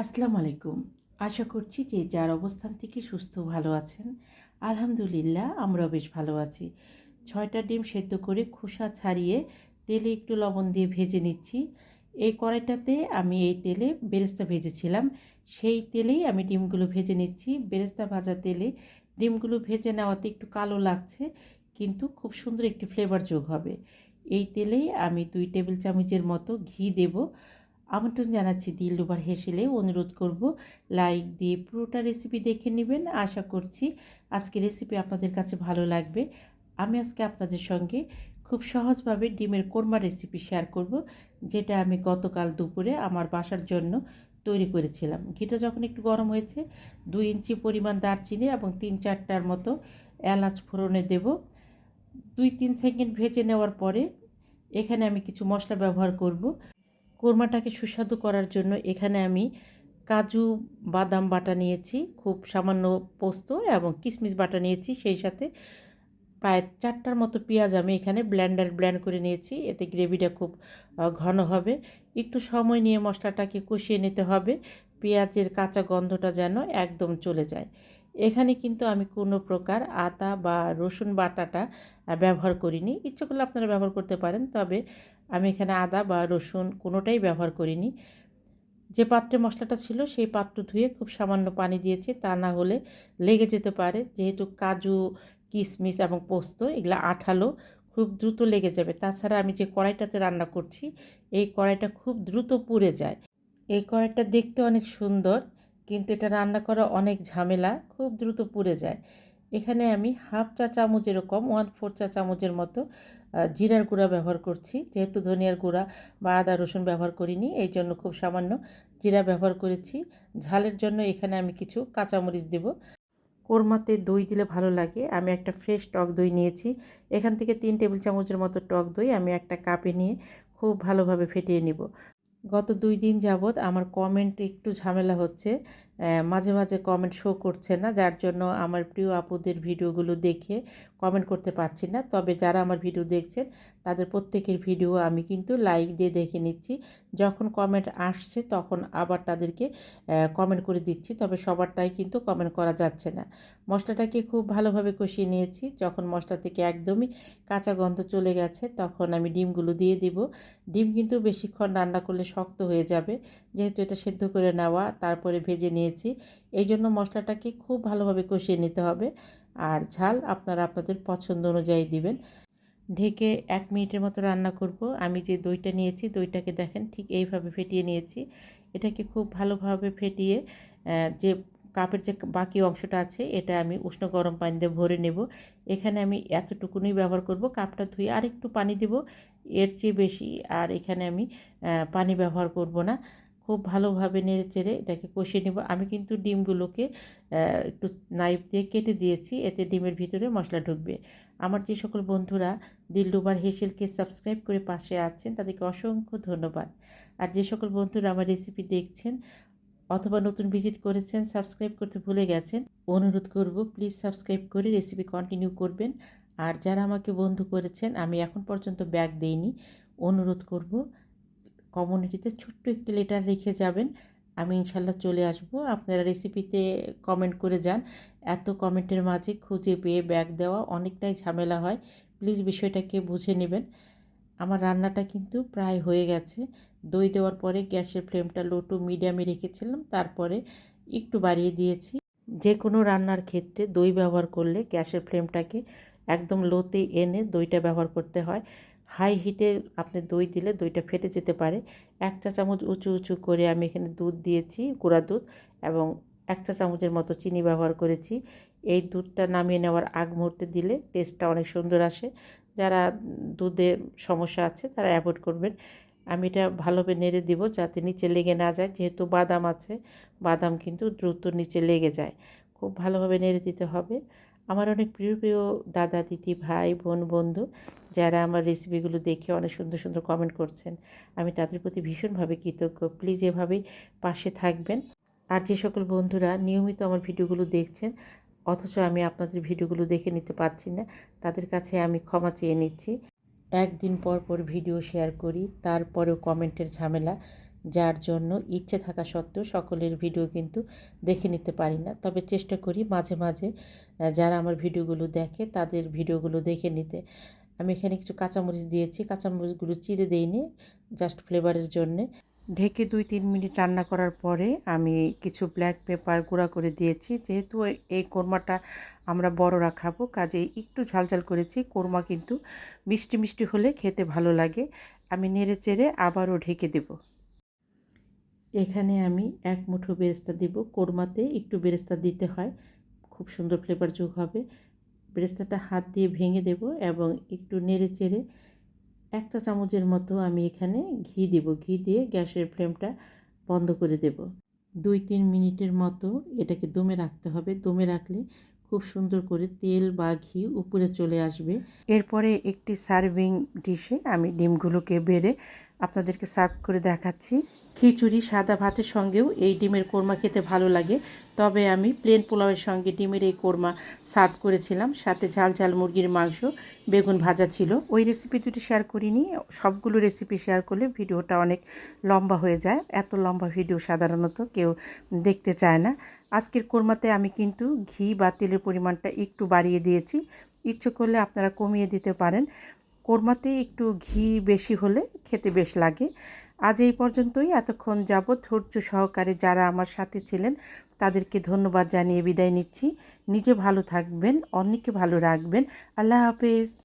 আসসালামু আলাইকুম। আশা করছি যে যার অবস্থান থেকে সুস্থ ভালো আছেন, আলহামদুলিল্লাহ আমরাও বেশ ভালো আছি। ছয়টা ডিম সেদ্ধ করে খোসা ছাড়িয়ে তেলে একটু লবণ দিয়ে ভেজে নিচ্ছি। এই কড়াইটাতে আমি এই তেলে বেরেস্তা ভেজেছিলাম। সেই তেলেই আমি ডিমগুলো ভেজে নিচ্ছি। বেরেস্তা ভাজা তেলে ডিমগুলো ভেজে নেওয়াতে একটু কালো লাগছে, কিন্তু খুব সুন্দর একটি ফ্লেভার যোগ হবে। এই তেলেই আমি দুই টেবিল চামচের মতো ঘি দেবো। আমন্ত্রণ জানাচ্ছি দিল দুবার হেসেলে অনুরোধ করব লাইক দিয়ে পুরোটা রেসিপি দেখে নেবেন। আশা করছি আজকে রেসিপি আপনাদের কাছে ভালো লাগবে। আমি আজকে আপনাদের সঙ্গে খুব সহজভাবে ডিমের কোরমা রেসিপি শেয়ার করব, যেটা আমি গতকাল দুপুরে আমার বাসার জন্য তৈরি করেছিলাম। ঘিটা যখন একটু গরম হয়েছে, দুই ইঞ্চি পরিমাণ দারচিনি এবং তিন চারটার মতো এলাচ ফোড়নে দেব। দুই তিন সেকেন্ড ভেজে নেওয়ার পরে এখানে আমি কিছু মশলা ব্যবহার করব। কোরমাটাকে সুস্বাদু করার জন্য এখানে আমি কাজু, বাদাম বাটা নিয়েছি, খুব সামান্য পোস্ত এবং কিশমিশ বাটা নিয়েছি। সেই সাথে প্রায় চারটার মতো পেঁয়াজ আমি এখানে ব্ল্যান্ডার ব্ল্যান্ড করে নিয়েছি। এতে গ্রেভিটা খুব ঘন হবে। একটু সময় নিয়ে মশলাটাকে কষিয়ে নিতে হবে। পেঁয়াজের কাঁচা গন্ধটা যেন একদম চলে যায়। এখানে কিন্তু আমি কোনো প্রকার আদা বা রসুন বাটাটা ব্যবহার করিনি। ইচ্ছে করলে আপনারা ব্যবহার করতে পারেন। তবে আমি এখানে আদা বা রসুন কোনোটাই ব্যবহার করিনি। যে পাত্রে মশলাটা ছিল সেই পাত্র ধুয়ে খুব সামান্য পানি দিয়েছি, তা না হলে লেগে যেতে পারে। যেহেতু কাজু, কিশমিশ এবং পোস্ত এগুলো আঠালো, খুব দ্রুত লেগে যাবে। তাছাড়া আমি যে কড়াইটাতে রান্না করছি, এই কড়াইটা খুব দ্রুত পুড়ে যায়। এই কড়াইটা দেখতে অনেক সুন্দর, কিন্তু এটা রান্না করা অনেক ঝামেলা, খুব দ্রুত পুড়ে যায়। এখানে আমি হাফ চা চামচ এরকম ওয়ান ফোর চা চামচের মতো জিরার গুঁড়া ব্যবহার করছি। যেহেতু ধনিয়ার গুঁড়া বা আদা, রসুন ব্যবহার করিনি, এই জন্য খুব সামান্য জিরা ব্যবহার করেছি। ঝালের জন্য এখানে আমি কিছু কাঁচামরিচ দেব। কোরমাতে দই দিলে ভালো লাগে। আমি একটা ফ্রেশ টক দই নিয়েছি। এখান থেকে তিন টেবিল চামচের মতো টক দই আমি একটা কাপে নিয়ে খুব ভালোভাবে ফেটিয়ে নিব। গত দুই দিন যাবৎ আমার কমেন্ট একটু ঝামেলা হচ্ছে। মাঝে মাঝে কমেন্ট শো করছে না, যার জন্য আমার প্রিয় আপুদের ভিডিওগুলো দেখে কমেন্ট করতে পারছি না। তবে যারা আমার ভিডিও দেখছেন, তাদের প্রত্যেকের ভিডিও আমি কিন্তু লাইক দিয়ে দেখে নিচ্ছি। যখন কমেন্ট আসছে, তখন আবার তাদেরকে কমেন্ট করে দিচ্ছি। তবে সবারটাই কিন্তু কমেন্ট করা যাচ্ছে না। মশলাটাকে খুব ভালোভাবে কষিয়ে নিয়েছি। যখন মশলা থেকে একদমই কাঁচা গন্ধ চলে গেছে, তখন আমি ডিমগুলো দিয়ে দিব। ডিম কিন্তু বেশিক্ষণ রান্না করলে শক্ত হয়ে যাবে। যেহেতু এটা সেদ্ধ করে নেওয়া, তারপরে ভেজে নিয়েছি। এই জন্য মশলাটাকে খুব ভালোভাবে কষিয়ে নিতে হবে। আর ঝাল আপনারা আপনাদের পছন্দ অনুযায়ী দিবেন। ঢেকে এক মিনিটের মতো রান্না করব। আমি যে দইটা নিয়েছি, দইটাকে দেখেন ঠিক এইভাবে ফেটিয়ে নিয়েছি। এটাকে খুব ভালোভাবে ফেটিয়ে যে কাপের যে বাকি অংশটা আছে, এটা আমি উষ্ণ গরম পানি দিয়ে ভরে নেব। এখানে আমি এতটুকুনই ব্যবহার করব। কাপটা ধুয়ে আর একটু পানি দেব। এর চেয়ে বেশি আর এখানে আমি পানি ব্যবহার করব না। খুব ভালোভাবে নেড়ে চেড়ে এটাকে কষিয়ে নেব। আমি কিন্তু ডিমগুলোকে একটু নাইফ দিয়ে কেটে দিয়েছি। এতে ডিমের ভিতরে মশলা ঢুকবে। আমার যে সকল বন্ধুরা দিলডুবার হেসেলকে সাবস্ক্রাইব করে পাশে আছেন, তাদেরকে অসংখ্য ধন্যবাদ। আর যে সকল বন্ধুরা আমার রেসিপি দেখছেন অথবা নতুন ভিজিট করেছেন সাবস্ক্রাইব করতে ভুলে গেছেন, অনুরোধ করব প্লিজ সাবস্ক্রাইব করে রেসিপি কন্টিনিউ করবেন। আর যারা আমাকে বন্ধু করেছেন, আমি এখন পর্যন্ত ব্যাগ দেইনি, অনুরোধ করব কমিউনিটিতে ছোট্ট একটি লেটার রেখে যাবেন। আমি ইনশাল্লাহ চলে আসব। আপনারা রেসিপিতে কমেন্ট করে যান। এত কমেন্টের মাঝে খুঁজে পেয়ে ব্যাগ দেওয়া অনেকটাই ঝামেলা হয়। প্লিজ বিষয়টাকে বুঝে নেবেন। আমার রান্নাটা কিন্তু প্রায় হয়ে গেছে। দই দেওয়ার পরে গ্যাসের ফ্লেমটা লো টু মিডিয়ামে রেখেছিলাম। তারপরে একটু বাড়িয়ে দিয়েছি। যে কোনো রান্নার ক্ষেত্রে দই ব্যবহার করলে গ্যাসের ফ্লেমটাকে একদম লোতে এনে দইটা ব্যবহার করতে হয়। হাই হিটে আপনি দই দিলে দইটা ফেটে যেতে পারে। এক চা চামচ উঁচু উঁচু করে আমি এখানে দুধ দিয়েছি, গুঁড়া দুধ এবং এক চা চামচের মতো চিনি ব্যবহার করেছি। এই দুধটা নামিয়ে নেওয়ার আগ মুহূর্তে দিলে টেস্টটা অনেক সুন্দর আসে। যারা দুধে সমস্যা আছে তারা অ্যাভয়েড করবেন। আমি এটা ভালোভাবে নেড়ে দিব যাতে নিচে লেগে না যায়। যেহেতু বাদাম আছে, বাদাম কিন্তু দ্রুত নিচে লেগে যায়। খুব ভালোভাবে নেড়ে দিতে হবে। আমার অনেক প্রিয় প্রিয় দাদা, দিদি, ভাই, বোন, বন্ধু যারা আমার রেসিপিগুলো দেখে অনেক সুন্দর সুন্দর কমেন্ট করছেন। আমি তাদের প্রতি ভীষণভাবে কৃতজ্ঞ। প্লিজ এভাবেই পাশে থাকবেন। আর যে সকল বন্ধুরা নিয়মিত আমার ভিডিওগুলো দেখছেন, অথচ আমি আপনাদের ভিডিওগুলো দেখে নিতে পারছি না, তাদের কাছে আমি ক্ষমা চেয়ে নিচ্ছি। একদিন পর পর ভিডিও শেয়ার করি, তারপরেও কমেন্টের ঝামেলা যার জন্য ইচ্ছে থাকা সত্ত্বেও সকলের ভিডিও কিন্তু দেখে নিতে পারি না। তবে চেষ্টা করি মাঝে মাঝে যারা আমার ভিডিওগুলো দেখে তাদের ভিডিওগুলো দেখে নিতে। আমি এখানে কিছু কাঁচামরিচ দিয়েছি। কাঁচামরিচগুলো চিড়ে দিইনি জাস্ট ফ্লেভারের জন্যে। ঢেকে দুই তিন মিনিট রান্না করার পরে আমি কিছু ব্ল্যাক পেপার গুঁড়া করে দিয়েছি। যেহেতু এই কোরমাটা আমরা বড়রা খাব, কাজে একটু ঝালঝাল করেছি। কোরমা কিন্তু মিষ্টি মিষ্টি হলে খেতে ভালো লাগে। আমি নেড়ে চেড়ে আবারও ঢেকে দেব। এখানে আমি এক মুঠো বেরেস্তা দিব। কোরমাতে একটু বেরেস্তা দিতে হয়। খুব সুন্দর ফ্লেভার যোগ হবে। বেরেস্তাটা হাত দিয়ে ভেঙে দেব এবং একটু নেড়ে চেড়ে এক চা চামচের মতো আমি এখানে ঘি দেব। ঘি দিয়ে গ্যাসের ফ্লেমটা বন্ধ করে দেব। দুই তিন মিনিটের মতো এটাকে দমে রাখতে হবে। দমে রাখলে খুব সুন্দর করে তেল বা ঘি উপরে চলে আসবে। এরপরে একটি সার্ভিং ডিশে আমি ডিমগুলোকে বেড়ে আপনাদেরকে সার্ভ করে দেখাচ্ছি। খিচুড়ি, সাদা ভাতের সঙ্গেও এই ডিমের কোরমা খেতে ভালো লাগে। তবে আমি প্লেন পোলাওয়ের সঙ্গে ডিমের এই কোরমা সার্ভ করেছিলাম। সাথে ঝাল ঝাল মুরগির মাংস, বেগুন ভাজা ছিল। ওই রেসিপি দুটি শেয়ার করিনি। সবগুলো রেসিপি শেয়ার করলে ভিডিওটা অনেক লম্বা হয়ে যায়। এত লম্বা ভিডিও সাধারণত কেউ দেখতে চায় না। আজকের কোরমাতে আমি কিন্তু ঘি বা তেলের পরিমাণটা একটু বাড়িয়ে দিয়েছি। ইচ্ছে করলে আপনারা কমিয়ে দিতে পারেন। কোরমাতে একটু ঘি বেশি হলে খেতে বেশ লাগে। আজ এই পর্যন্তই। এতক্ষণ যাবৎ ধৈর্য সহকারে যারা আমার সাথে ছিলেন, তাদেরকে ধন্যবাদ জানিয়ে বিদায় নিচ্ছি। নিজে ভালো থাকবেন, অন্যকে ভালো রাখবেন। আল্লাহ হাফেজ।